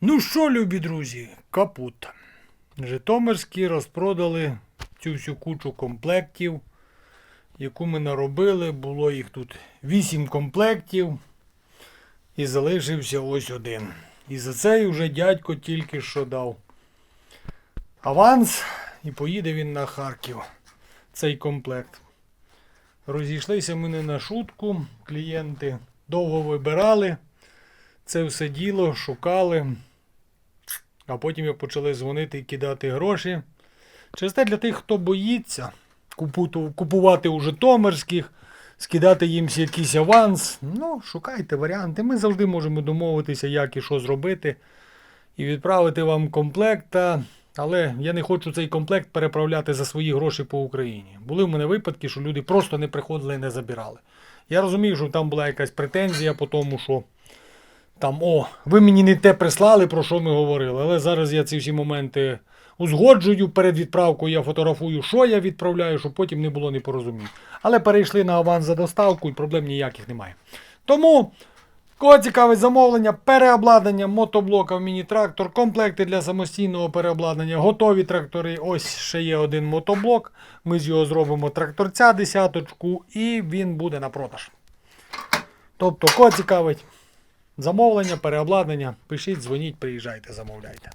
Ну що, любі друзі, капут. Житомирські розпродали цю всю кучу комплектів, яку ми наробили. Було їх тут 8 комплектів. І залишився ось один. І за цей уже дядько тільки що дав аванс, і поїде він на Харків. Цей комплект. Розійшлися ми не на шутку. Клієнти довго вибирали це все діло, шукали. А потім як почали дзвонити і кидати гроші. Через те для тих, хто боїться купувати у Житомирських, скидати їм якийсь аванс. Ну, шукайте варіанти. Ми завжди можемо домовитися, як і що зробити. І відправити вам комплекта. Але я не хочу цей комплект переправляти за свої гроші по Україні. Були в мене випадки, що люди просто не приходили і не забирали. Я розумію, що там була якась претензія по тому, що там, о, ви мені не те прислали, про що ми говорили. Але зараз я ці всі моменти узгоджую. Перед відправкою я фотографую, що я відправляю, щоб потім не було непорозумінь. Але перейшли на аванс за доставку і проблем ніяких немає. Тому, кого цікавить замовлення, переобладнання мотоблока в міні-трактор, комплекти для самостійного переобладнання, готові трактори. Ось ще є один мотоблок. Ми з його зробимо тракторця десяточку, і він буде на продаж. Тобто, кого цікавить замовлення, переобладнання, пишіть, дзвоніть, приїжджайте, замовляйте.